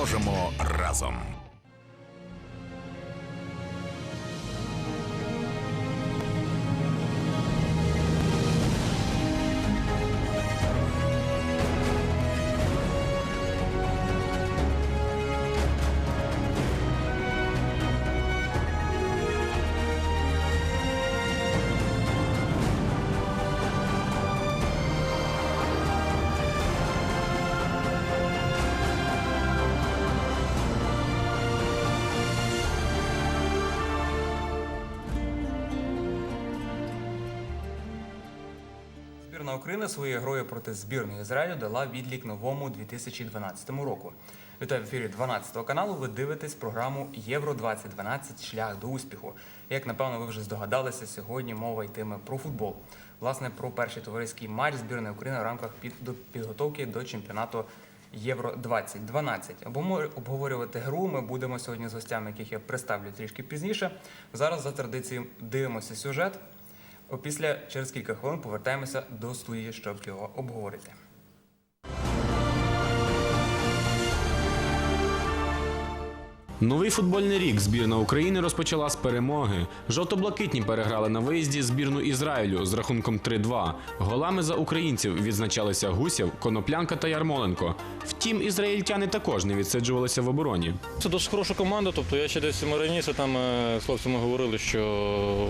переможемо разом. Збірна України своєю грою проти збірної Ізраїлю дала відлік новому 2012 року. Вітаю в ефірі 12 каналу. Ви дивитесь програму Євро 2012 Шлях до успіху. Як напевно ви вже здогадалися, сьогодні мова йтиме про футбол. Власне, про перший товариський матч збірної України в рамках підготовки до чемпіонату Євро 2012. Обомо- Обговорювати гру ми будемо сьогодні з гостями, яких я представлю трішки пізніше. Зараз за традицією дивимося сюжет. Опісля через кілька хвилин повертаємося до студії, щоб його обговорити. Новий футбольний рік збірна України розпочала з перемоги. Жовто-блакитні переграли на виїзді збірну Ізраїлю з рахунком 3-2. Голами за українців відзначалися Гусєв, Коноплянка та Ярмоленко. Втім, ізраїльтяни також не відсиджувалися в обороні. Це досить хороша команда. Тобто я ще десь раніше там е, з хлопцями говорили, що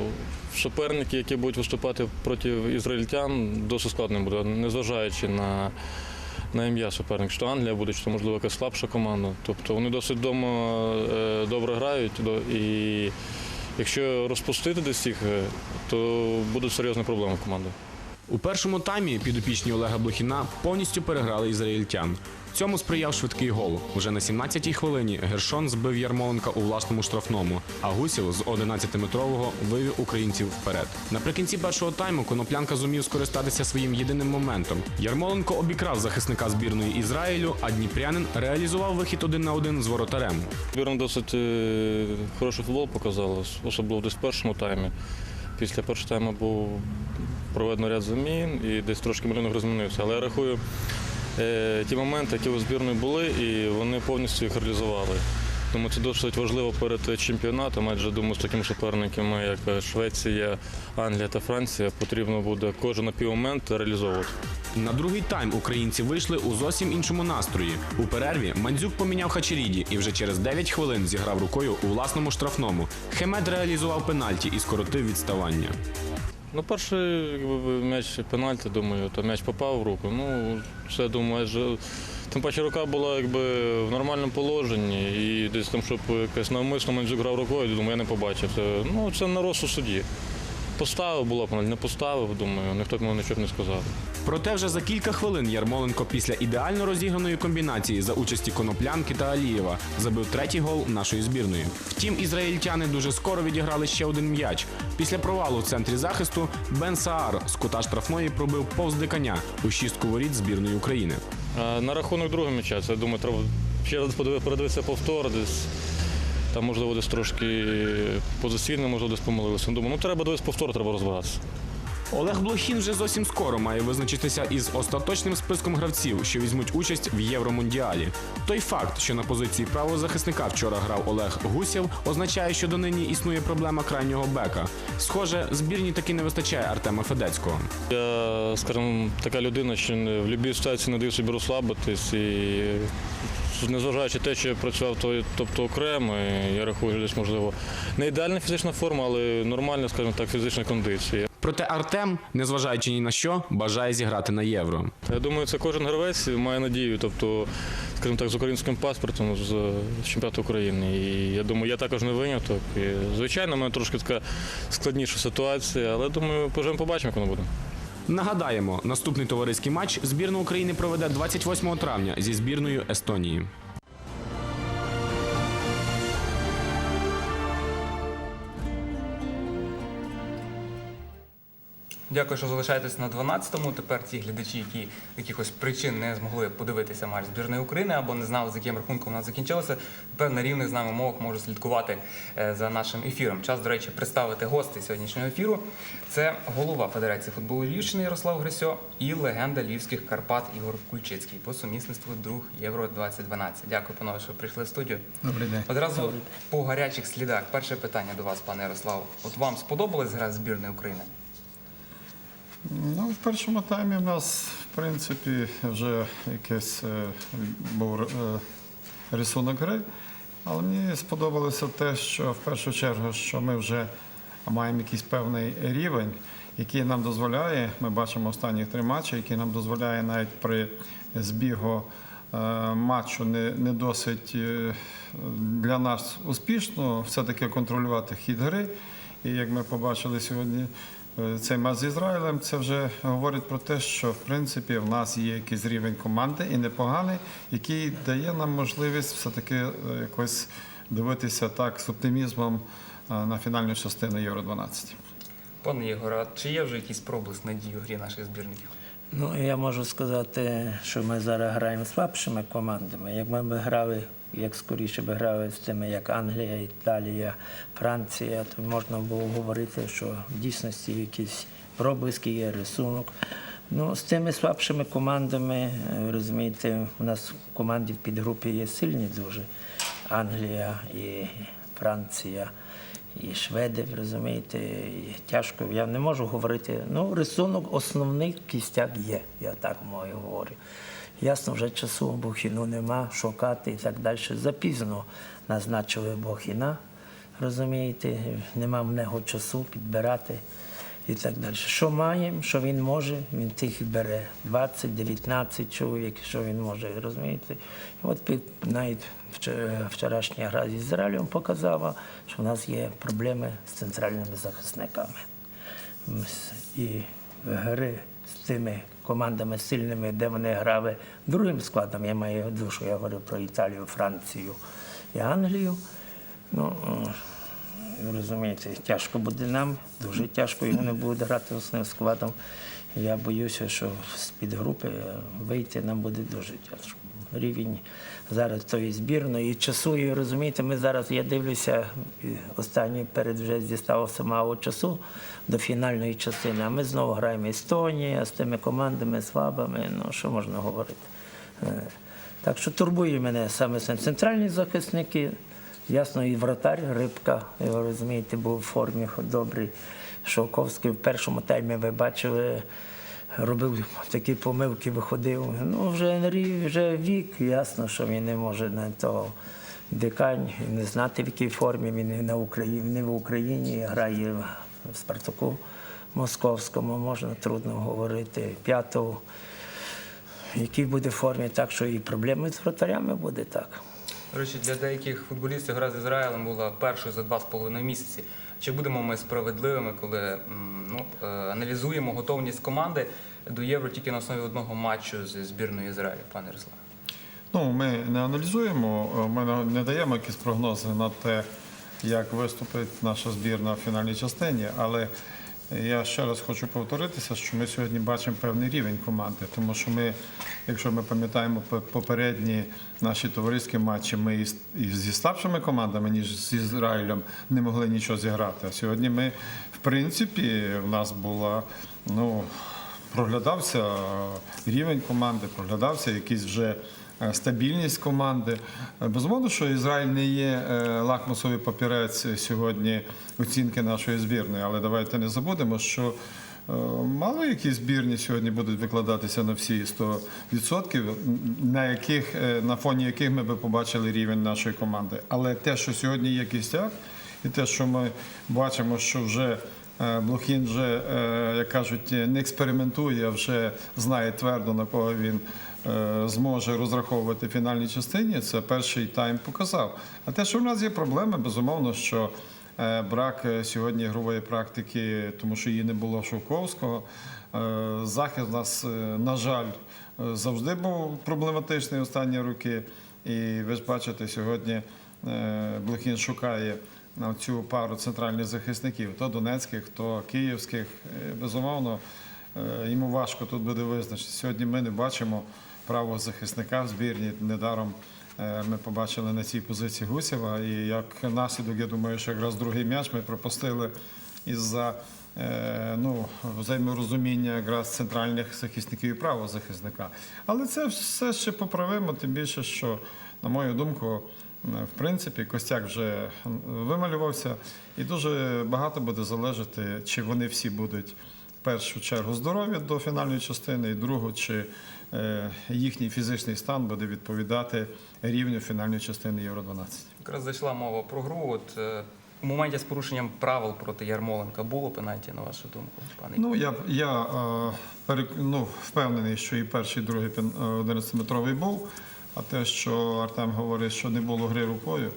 суперники, які будуть виступати проти ізраїльтян, досить складно буде, незважаючи на, на ім'я суперник, що Англія буде, що можливо якась слабша команда. Тобто вони досить вдома е, добре грають. І якщо розпустити десь їх, е, то будуть серйозні проблеми команди. У першому таймі підопічні Олега Блохіна повністю переграли ізраїльтян. Цьому сприяв швидкий гол. Уже на 17-й хвилині Гершон збив Ярмоленка у власному штрафному, а Гусєв з 11-метрового вивів українців вперед. Наприкінці першого тайму Коноплянка зумів скористатися своїм єдиним моментом. Ярмоленко обікрав захисника збірної Ізраїлю, а Дніпрянин реалізував вихід один на один з воротарем. Збірна досить е, хороший футбол показала, особливо десь в першому таймі. Після першого тайму був проведено ряд замін і десь трошки малюнок розмінився. Але я рахую, ті моменти, які у збірної були, і вони повністю їх реалізували. Тому це досить важливо перед чемпіонатом, адже думаю, з такими суперниками, як Швеція, Англія та Франція, потрібно буде кожен напівмомент реалізовувати. На другий тайм українці вийшли у зовсім іншому настрої. У перерві Мандзюк поміняв Хачеріді і вже через 9 хвилин зіграв рукою у власному штрафному. Хемед реалізував пенальті і скоротив відставання. Ну, перший якби, м'яч пенальти, думаю, то м'яч попав в руку. Ну, це думаю, тим паче рука була якби в нормальному положенні і десь там, щоб якось навмисно Мандзюк грав рукою, думаю, я не побачив. Ну, це на розсуд судді. Поставив, була пенальті, не поставив, думаю, ніхто б мені нічого не сказав. Проте вже за кілька хвилин Ярмоленко після ідеально розіграної комбінації за участі Коноплянки та Алієва забив третій гол нашої збірної. Втім, ізраїльтяни дуже скоро відіграли ще один м'яч. Після провалу в центрі захисту Бен Саар з кута штрафної пробив повз диканя у шістку воріт збірної України. На рахунок другого м'яча, це, думаю, треба ще раз подиви- передивитися повтор десь. Там, можливо, десь трошки позиційно, можливо, десь помилилися. Думаю, ну треба дивитися повтор, треба розбиратися. Олег Блохін вже зовсім скоро має визначитися із остаточним списком гравців, що візьмуть участь в Євромундіалі. Той факт, що на позиції правого захисника вчора грав Олег Гусєв, означає, що донині існує проблема крайнього бека. Схоже, збірні таки не вистачає Артема Федецького. Я, скажімо, така людина, що в будь-якій ситуації не даю собі розслабитись. І незважаючи те, що я працював то, тобто окремо, я рахую, що десь можливо не ідеальна фізична форма, але нормальна, скажімо так, фізична кондиція. Проте Артем, незважаючи ні на що, бажає зіграти на євро. Я думаю, це кожен гравець має надію, тобто, скажімо так, з українським паспортом з, з чемпіонату України. І я думаю, я також не виняток. І, звичайно, в мене трошки така складніша ситуація, але думаю, поживемо побачимо, як воно буде. Нагадаємо, наступний товариський матч збірна України проведе 28 травня зі збірною Естонії. Дякую, що залишаєтесь на 12-му. Тепер ті глядачі, які з якихось причин не змогли подивитися матч збірної України або не знали, з яким рахунком вона закінчилася, тепер на рівних з нами умовах можуть слідкувати е, за нашим ефіром. Час, до речі, представити гостей сьогоднішнього ефіру. Це голова Федерації футболу Львівщини Ярослав Грисьо і легенда львівських Карпат Ігор Кульчицький по сумісництву друг Євро 2012. Дякую, панове, що прийшли в студію. Добрий день. Одразу по гарячих слідах. Перше питання до вас, пане Ярославу. От вам сподобалась гра збірної України? Ну, в першому таймі в нас, в принципі, вже якийсь е, був е, рисунок гри. Але мені сподобалося те, що в першу чергу, що ми вже маємо якийсь певний рівень, який нам дозволяє, ми бачимо останні три матчі, який нам дозволяє навіть при збігу е, матчу не, не досить для нас успішно все-таки контролювати хід гри. І як ми побачили сьогодні, цей матч з Ізраїлем, це вже говорить про те, що в принципі в нас є якийсь рівень команди і непоганий, який дає нам можливість все-таки е, якось дивитися так з оптимізмом е, на фінальну частину Євро 12. Пане Ігоре, а чи є вже якийсь проблиск надії у грі наших збірників? Ну, я можу сказати, що ми зараз граємо з слабшими командами. Якби ми грали, як скоріше би грали з тими, як Англія, Італія, Франція, то можна було говорити, що в дійсності якісь проблиски є, рисунок. Ну, з тими слабшими командами, е, розумієте, у нас в команді в підгрупі є сильні дуже. Англія і Франція і шведи, розумієте, і тяжко. Я не можу говорити. Ну, рисунок основний кістяк є, я так мою говорю. Ясно, вже часу Бухіну нема, шукати і так далі. Запізно назначили Бухіна, розумієте, нема в нього часу підбирати і так далі. Що маємо, що він може, він тих бере. 20-19 чоловік, що він може, розумієте. І от навіть вчорашня гра з Ізраїлем показала, що в нас є проблеми з центральними захисниками. І гри з тими командами сильними, де вони грали другим складом, я маю душу, я говорю про Італію, Францію і Англію. Ну, розумієте, тяжко буде нам, дуже тяжко, і вони будуть грати основним складом. Я боюся, що з-під групи вийти нам буде дуже тяжко. Рівень зараз тої збірної і часу, і розумієте, ми зараз, я дивлюся, останній перед вже дісталося мало часу до фінальної частини, а ми знову граємо Естонія з тими командами слабими, ну що можна говорити. Е, Так що турбує мене саме це центральні захисники. Ясно, і вратар Рибка, ви розумієте, був в формі добрий. Шовковський в першому таймі ви бачили, робив такі помилки, виходив. Ну, вже, вже вік, ясно, що він не може на того дикань, не знати, в якій формі він на Україні, не в Україні грає в Спартаку Московському, можна трудно говорити. П'ятого, в якій буде формі, так що і проблеми з вратарями буде так. Речі, для деяких футболістів гра з Ізраїлем була першою за два з половиною місяці. Чи будемо ми справедливими, коли ну, е, аналізуємо готовність команди до євро тільки на основі одного матчу з збірною Ізраїлю, пане Руслан? Ну, ми не аналізуємо, е, ми не- даємо якісь прогнози на те, як виступить наша збірна в фінальній частині, але я ще раз хочу повторитися, що ми сьогодні бачимо певний рівень команди, тому що ми, якщо ми пам'ятаємо по- попередні наші товариські матчі, ми і зі слабшими командами, ніж з Ізраїлем, не могли нічого зіграти. А сьогодні ми, в принципі, в нас була ну, проглядався рівень команди, проглядався якийсь вже стабільність команди. Е, Безумовно, що Ізраїль не є е, лакмусовий папірець сьогодні оцінки нашої збірної, але давайте не забудемо, що е, мало які збірні сьогодні будуть викладатися на всі 100%, на яких е, на фоні яких ми би побачили рівень нашої команди. Але те, що сьогодні є кістяк, і те, що ми бачимо, що вже Е, Блохін вже, е, як кажуть, не експериментує, а вже знає твердо, на кого він е, зможе розраховувати в фінальній частині. Це перший тайм показав. А те, що в нас є проблеми, безумовно, що е, брак е, сьогодні ігрової практики, тому що її не було Шовковського. Е, Захист у нас, е, на жаль, е, завжди був проблематичний останні роки. І ви ж бачите, сьогодні е, Блохін шукає цю пару центральних захисників, то донецьких, то київських. Е, Безумовно, е, йому важко тут буде визначити. Сьогодні ми не бачимо правого захисника в збірні. Недаром е, ми побачили на цій позиції Гусєва. І як наслідок, я думаю, що якраз другий м'яч ми пропустили із-за е, ну, взаєморозуміння якраз центральних захисників і правого захисника. Але це все ще поправимо, тим більше, що, на мою думку, в принципі, Костяк вже вималювався, і дуже багато буде залежати, чи вони всі будуть першу чергу здорові до фінальної частини, і другу, чи е, їхній фізичний стан буде відповідати рівню фінальної частини Євро 12. Якраз зайшла мова про гру. От е, у моменті з порушенням правил проти Ярмоленка було пенальті, на вашу думку, пане? Ну я я е, перек- ну, впевнений, що і перший, і другий е, 11-метровий був. А те, що Артем говорить, що не було гри рукою.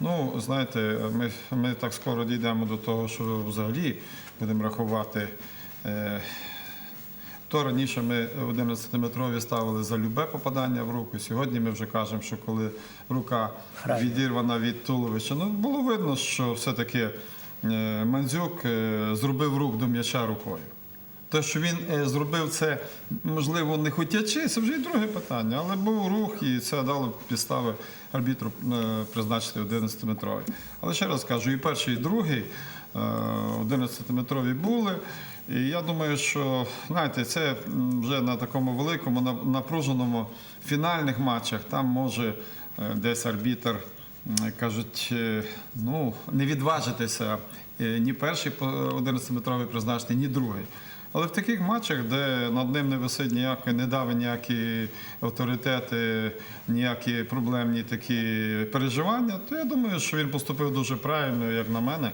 Ну, знаєте, ми, ми так скоро дійдемо до того, що взагалі будемо рахувати. Е, то раніше ми 11-метрові ставили за любе попадання в руку. Сьогодні ми вже кажемо, що коли рука відірвана від туловища, ну було видно, що все-таки е, Мандзюк е, зробив рух до м'яча рукою. Те, що він зробив це, можливо, не хотячи, це вже і друге питання, але був рух, і це дало підстави арбітру призначити 11-метровий. Але ще раз кажу, і перший, і другий е, 11-метрові були. І я думаю, що знаєте, це вже на такому великому напруженому фінальних матчах там може е, десь арбітр м, кажуть, е, ну не відважитися е, ні перший по 11-метровий призначити, ні другий. Але в таких матчах, де над ним не висить ніякої, не дави ніякі авторитети, ніякі проблемні такі переживання, то я думаю, що він поступив дуже правильно, як на мене.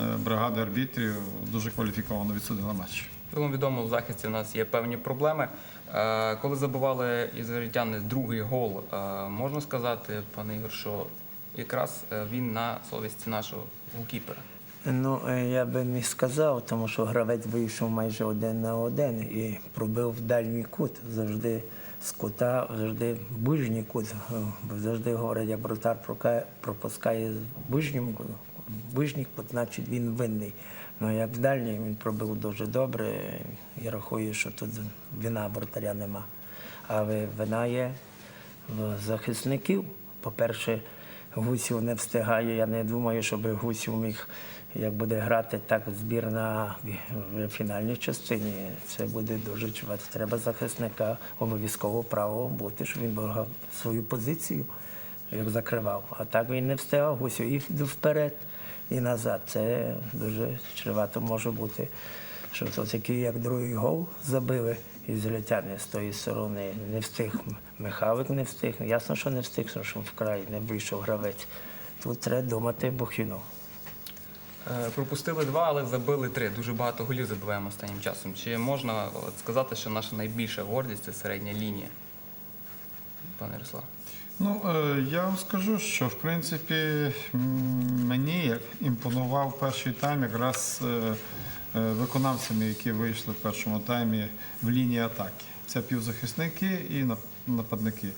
Е, Бригада арбітрів дуже кваліфіковано відсудила матч. Загалом відомо, в захисті в нас є певні проблеми. Е, Коли забивали ізраїльтяни другий гол, е, можна сказати, пане Ігор, що якраз він на совісті нашого голкіпера. Ну, я би не сказав, тому що гравець вийшов майже один на один і пробив в дальній кут. Завжди з кута, завжди ближній кут. Завжди говорять, як прока- пропускає в ближньому ку- кут, значить він винний. Ну як в дальній він пробив дуже добре. І рахую, що тут вина вратаря нема. Але вина є в захисників. По-перше, Гусів не встигає. Я не думаю, щоб Гусів міг, як буде грати так збірна в фінальній частині. Це буде дуже чувати. Треба захисника обов'язково право бути, щоб він був свою позицію як закривав. А так він не встигав Гусів і вперед, і назад. Це дуже чревато може бути. Що то такий, як другий гол забили ізраїльтяни з тої сторони. Не встиг Михайлик, не встиг. Ясно, що не встиг, що вкрай не вийшов гравець. Тут треба думати Бухіну. Е, Пропустили два, але забили три. Дуже багато голів забиваємо останнім часом. Чи можна сказати, що наша найбільша гордість це середня лінія? Пане Ярослав. Ну, е, я вам скажу, що в принципі мені імпонував перший тайм якраз е, е, виконавцями, які вийшли в першому таймі в лінії атаки. Це півзахисники і нап- нападники.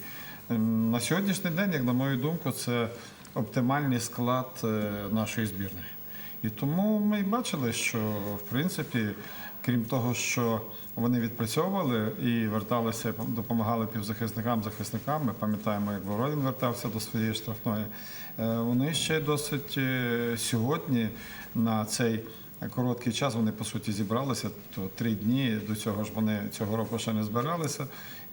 Ем, На сьогоднішній день, як на мою думку, це оптимальний склад нашої збірної. І тому ми бачили, що в принципі, крім того, що вони відпрацьовували і верталися, допомагали півзахисникам, захисникам. Ми пам'ятаємо, як Воронін вертався до своєї штрафної. Е, Вони ще досить е, сьогодні на цей короткий час вони по суті зібралися. То три дні до цього ж вони цього року ще не збиралися.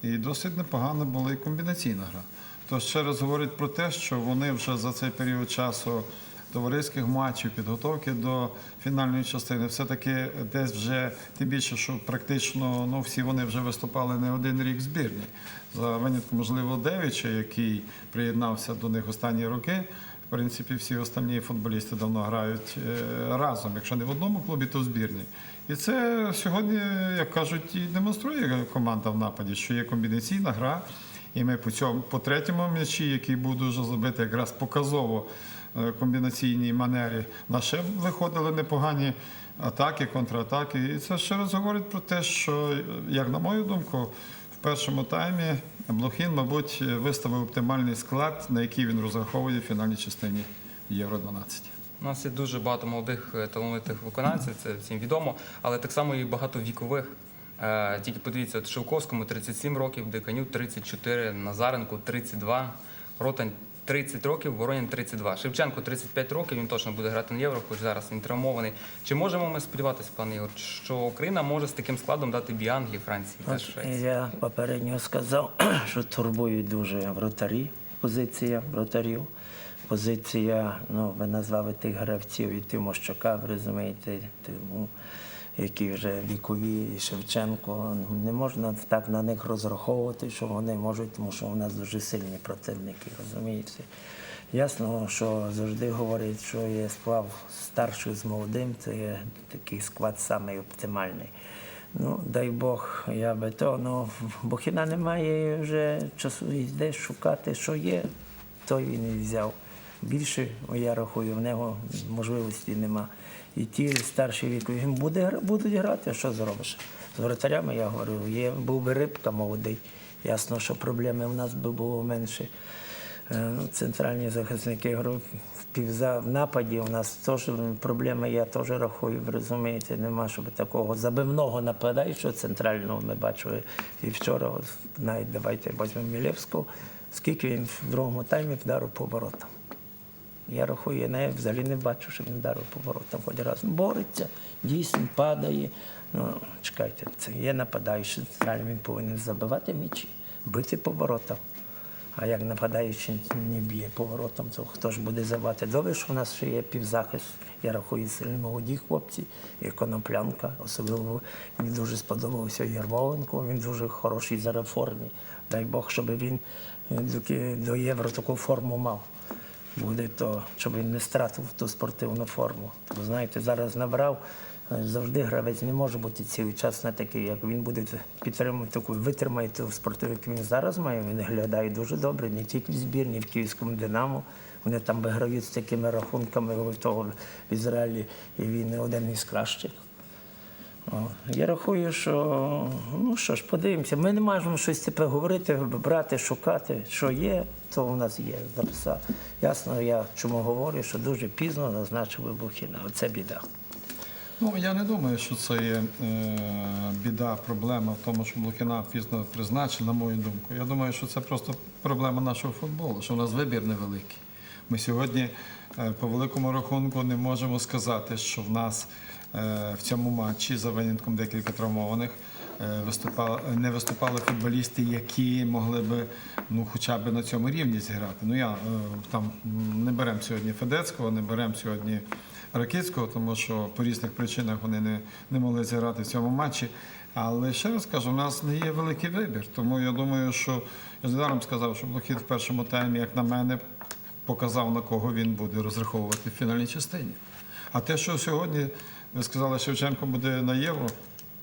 І досить непогано була і комбінаційна гра. То ще раз говорить про те, що вони вже за цей період часу товариських матчів, підготовки до фінальної частини, все-таки десь вже тим більше, що практично ну, всі вони вже виступали не один рік збірні. За винятком, можливо, Девіча, який приєднався до них останні роки. В принципі, всі останні футболісти давно грають е, разом, якщо не в одному клубі, то в збірні. І це сьогодні, як кажуть, і демонструє команда в нападі, що є комбінаційна гра. І ми по цьому по третьому м'ячі, який був дуже забитий, якраз показово комбінаційній манері. Ще виходили непогані атаки, контратаки. І це ще раз говорить про те, що, як на мою думку, в першому таймі Блохін, мабуть, виставив оптимальний склад, на який він розраховує в фінальній частині Євро 12. У нас є дуже багато молодих е, талановитих виконавців, це всім відомо, але так само і багато вікових. Е, Тільки подивіться, от Шевковському 37 років, Диканю 34, Назаренку 32, Ротань 30 років, Воронін 32. Шевченко 35 років, він точно буде грати на євро, хоч зараз він травмований. Чи можемо ми сподіватися, пане Ігор, що Україна може з таким складом дати бій Англії, Франції та Швеції? я попередньо сказав, що турбують дуже вратарі, позиція вратарів. Позиція, ну, ви назвали тих гравців і Тимощука, ви розумієте, тому, які вже вікові, Шевченко. Не можна так на них розраховувати, що вони можуть, тому що у нас дуже сильні противники, розумієте. Ясно, що завжди говорять, що є сплав старших з молодим, це є такий склад самий оптимальний. Ну, дай Бог, я би то, ну, Бохіна немає вже часу йде шукати, що є, то він і взяв. Більше, я рахую, в нього можливості нема. І ті старші вікові він буде, будуть грати, а що зробиш? З воротарями я говорю, є, був би рибка молодий. Ясно, що проблеми в нас би було менше. Е, Ну, центральні захисники я в нападі у нас теж проблеми, я теж рахую, розумієте, нема щоб такого забивного нападаючого центрального ми бачили і вчора, навіть давайте візьмемо Мілєвського, скільки він в другому таймі вдарив по воротам. Я рахую, я не, взагалі не бачу, що він вдарив по воротам хоч раз. Бореться, дійсно падає. Ну, чекайте, це є нападаючий він повинен забивати м'ячі, бити по воротам. А як нападаючий не б'є поворотом, то хто ж буде забати? Добре, що в нас ще є півзахист. Я рахую сильні молоді хлопці, і коноплянка. Особливо мені дуже сподобався Ярмоленко, він дуже хороший за реформі. Дай Бог, щоб він е, до євро таку форму мав. Буде то, щоб він не стратив ту спортивну форму. Бо знаєте, зараз набрав. е, Завжди гравець не може бути цілий час на такий, як він буде підтримувати таку, витримає ту спортивну, як він зараз має. Він глядає дуже добре, не тільки в збірні, в Київському Динамо. Вони там виграють з такими рахунками того в Ізраїлі, і він один із кращих. Я рахую, що ну що ж, подивимося. Ми не можемо щось тепер говорити, брати, шукати, що є, то у нас є. Записав. Ясно, я чому говорю, що дуже пізно назначили Бухіна. Оце біда. Ну, я не думаю, що це є е, біда, проблема в тому, що Блохіна пізно призначили, на мою думку. Я думаю, що це просто проблема нашого футболу, що у нас вибір невеликий. Ми сьогодні е, по великому рахунку не можемо сказати, що в нас в цьому матчі за винятком декілька травмованих е, виступали, не виступали футболісти, які могли би ну, хоча б на цьому рівні зіграти. Ну я е, там не беремо сьогодні Федецького, не беремо сьогодні. Ракицького, тому що по різних причинах вони не, не могли зіграти в цьому матчі. Але ще раз кажу, у нас не є великий вибір. Тому я думаю, що я ж недаром сказав, що Блохід в першому таймі, як на мене, показав, на кого він буде розраховувати в фінальній частині. А те, що сьогодні ви сказали, Шевченко буде на євро.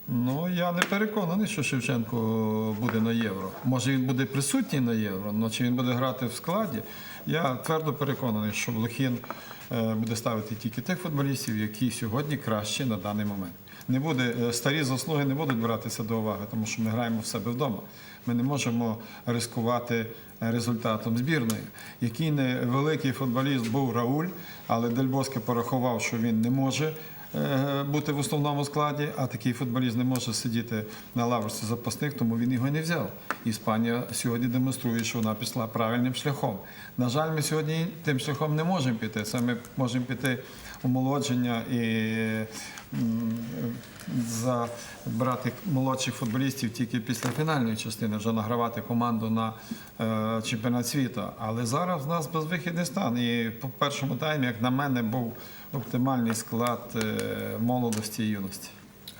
Ну, я не переконаний, що Шевченко буде на євро. Може, він буде присутній на євро, але чи він буде грати в складі. Я твердо переконаний, що Блохін е, буде ставити тільки тих футболістів, які сьогодні кращі на даний момент. Не буде е, старі заслуги не будуть братися до уваги, тому що ми граємо в себе вдома. Ми не можемо ризикувати результатом збірної. Який невеликий футболіст був Рауль, але Дель Боске порахував, що він не може е, бути в основному складі, а такий футболіст не може сидіти на лаврці запасних, тому він його не взяв. Іспанія сьогодні демонструє, що вона пішла правильним шляхом. На жаль, ми сьогодні тим шляхом не можемо піти. Ми можемо піти омолодження і забрати молодших футболістів тільки після фінальної частини, вже награвати команду на е, чемпіонат світу. Але зараз в нас безвихідний стан. І по першому таймі, як на мене, був оптимальний склад е, молодості і юності.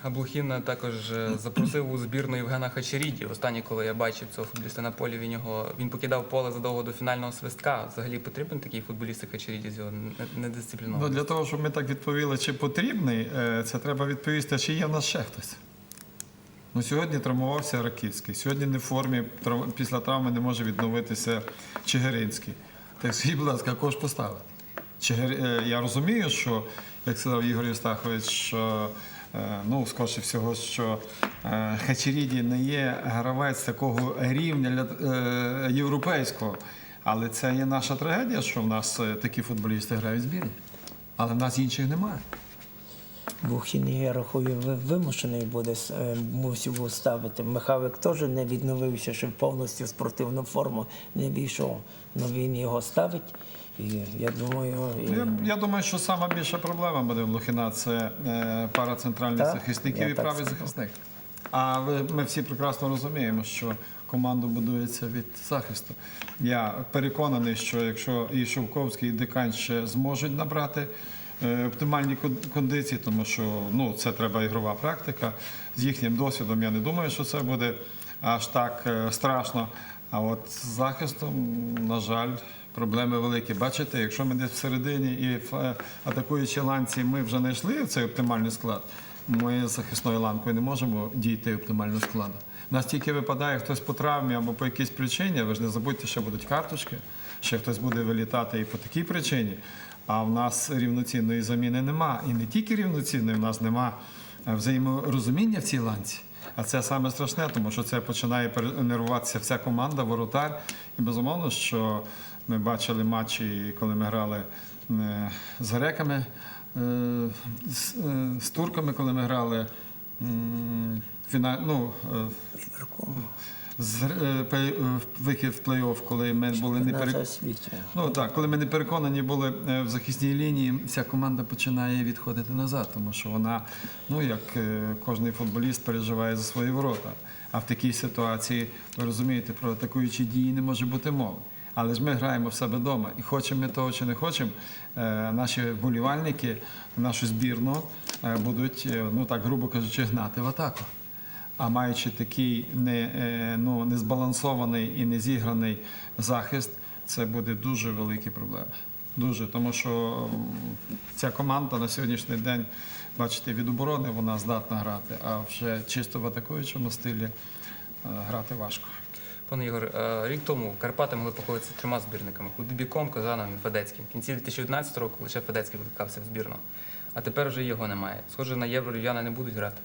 А Блохін також е, запросив у збірну Євгена Хачеріді. Останнє, коли я бачив цього футболіста на полі, він його він покидав поле задовго до фінального свистка. Взагалі потрібен такий футболіст, як Хачеріді з його не- Ну, для того, щоб ми так відповіли, чи потрібний, е, це треба відповісти, чи є в нас ще хтось. Ну, сьогодні травмувався Раківський, сьогодні не в формі, після травми не може відновитися Чигиринський. Так скажіть, будь ласка, кого ж поставити? Е, Я розумію, що, як сказав Ігор Євстахович, що ну, скоріше всього, що е, Хачеріді не є гравець такого рівня для- е, європейського. Але це є наша трагедія, що в нас е, такі футболісти грають збірні. Але в нас інших немає. Бухін, я рахую, вимушений буде е, мусив ставити. Михайлик теж не відновився, ще повністю в спортивну форму не війшов. але він його ставить. І я думаю, і... Я, я думаю, що сама більша проблема буде в Лухіна це е, пара центральних Так, захисників я і так правий скажу. захисник. А ви, ми всі прекрасно розуміємо, що команда будується від захисту. Я переконаний, що якщо і Шовковський, і Дикань ще зможуть набрати е, оптимальні кон- кондиції, тому що ну, це треба ігрова практика. З їхнім досвідом я не думаю, що це буде аж так е, страшно. А от з захистом, на жаль, проблеми великі. Бачите, якщо ми десь всередині і в е, атакуючій ланці ми вже знайшли цей оптимальний склад, ми з захисною ланкою не можемо дійти оптимального складу. У нас тільки випадає хтось по травмі або по якійсь причині, ви ж не забудьте, що будуть карточки, ще хтось буде вилітати і по такій причині. А в нас рівноцінної заміни нема. І не тільки рівноцінної, в нас нема е, взаєморозуміння в цій ланці. А це саме страшне, тому що це починає перенервуватися вся команда, воротар. І безумовно, що ми бачили матчі, коли ми грали е, з греками, е, з, е, турками, коли ми грали ну, з, вихід в плей-офф, коли ми були не на пере... це світі. Ну так, коли ми не переконані були в захисній лінії, вся команда починає відходити назад, тому що вона, ну як кожний футболіст переживає за свої ворота. А в такій ситуації, ви розумієте, про атакуючі дії не може бути мови. Але ж ми граємо в себе вдома. І хочемо ми того чи не хочемо, е, наші вболівальники, нашу збірну е, будуть, е, ну так грубо кажучи, гнати в атаку. А маючи такий не, ну, незбалансований і незіграний захист, це буде дуже великі проблеми. Дуже, тому що ця команда на сьогоднішній день, бачите, від оборони вона здатна грати, а вже чисто в атакуючому стилі грати важко. Пане Ігор, е, рік тому Карпати могли похвалитися трьома збірниками Худобіком, Козановим і Федецьким. В кінці 2011 року лише Федецький викликався в збірну. А тепер вже його немає. Схоже, на євро львів'яни не будуть грати.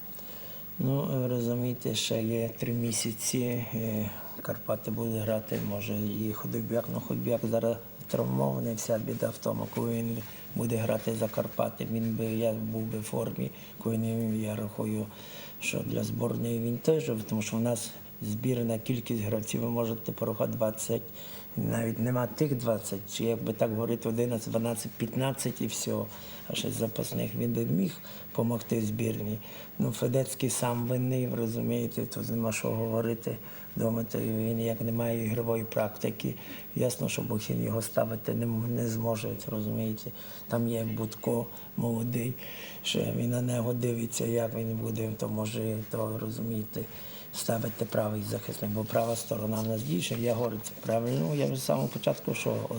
Ну, розумієте, ще є три місяці. е, Карпати будуть грати, може, і Ходобяк, ну Ходобяк зараз травмований, вся біда в тому, коли він буде грати за Карпати, він би, я був би в формі, коли я рахую, що для збірної він теж, тому що в нас збірна кількість гравців, ви можете порахувати 20, навіть нема тих 20, чи як би так говорити, 11, 12, 15 і все. А ще запасних він би міг допомогти збірній. Ну, Федецький сам винний, ви розумієте, тут нема що говорити. Думаєте, він як не має ігрової практики. Ясно, що Бухін його ставити не, не зможе, розумієте. Там є Будко молодий, ще він на нього дивиться, як він буде, то може, то розумієте, ставити правий захисник, бо права сторона в нас більше, я говорю, це правильно. Ну, Я вже з самого початку, що о,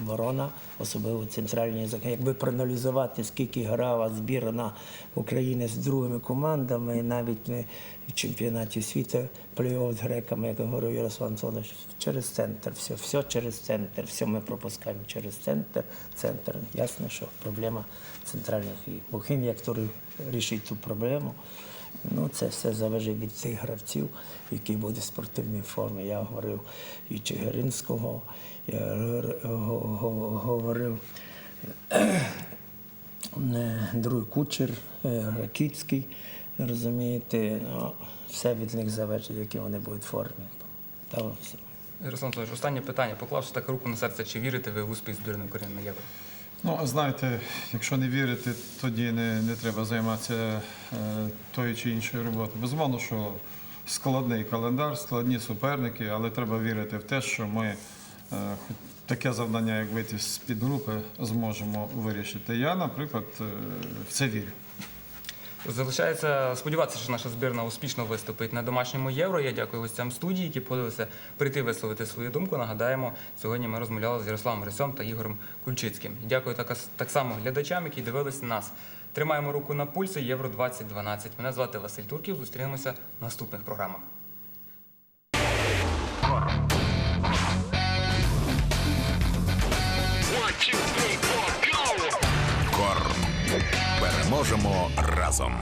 оборона, особливо центральні захисник. Якби проаналізувати, скільки грала збірна України з другими командами, навіть не в чемпіонаті світу, плей-офф з греками, як говорив Ярослав Антонович, через центр, все, все через центр, все ми пропускаємо через центр, центр. Ясно, що проблема центральних і Бухим, як рішить ту проблему. Ну, це все залежить від цих гравців, які будуть в спортивній формі. Я говорив і Чигиринського, я говорив е, другий кучер, е, Ракітський, розумієте, ну, все від них залежить, які вони будуть в формі. Та. Ярослав Анатолійович, останнє питання. Поклавши так руку на серце, чи вірите ви в успіх збірної України на євро? Ну, знаєте, якщо не вірити, тоді не, не треба займатися е, тою чи іншою роботою. Безумовно, що складний календар, складні суперники, але треба вірити в те, що ми е, таке завдання, як вийти з під групи, зможемо вирішити. Я, наприклад, е, в це вірю. Залишається сподіватися, що наша збірна успішно виступить на домашньому євро. Я дякую гостям студії, які погодилися прийти висловити свою думку. Нагадаємо, сьогодні ми розмовляли з Ярославом Рисом та Ігорем Кульчицьким. Дякую так, само глядачам, які дивилися нас. Тримаємо руку на пульсі Євро 2012. Мене звати Василь Турків. Зустрінемося в наступних програмах. Корм. Переможемо разом.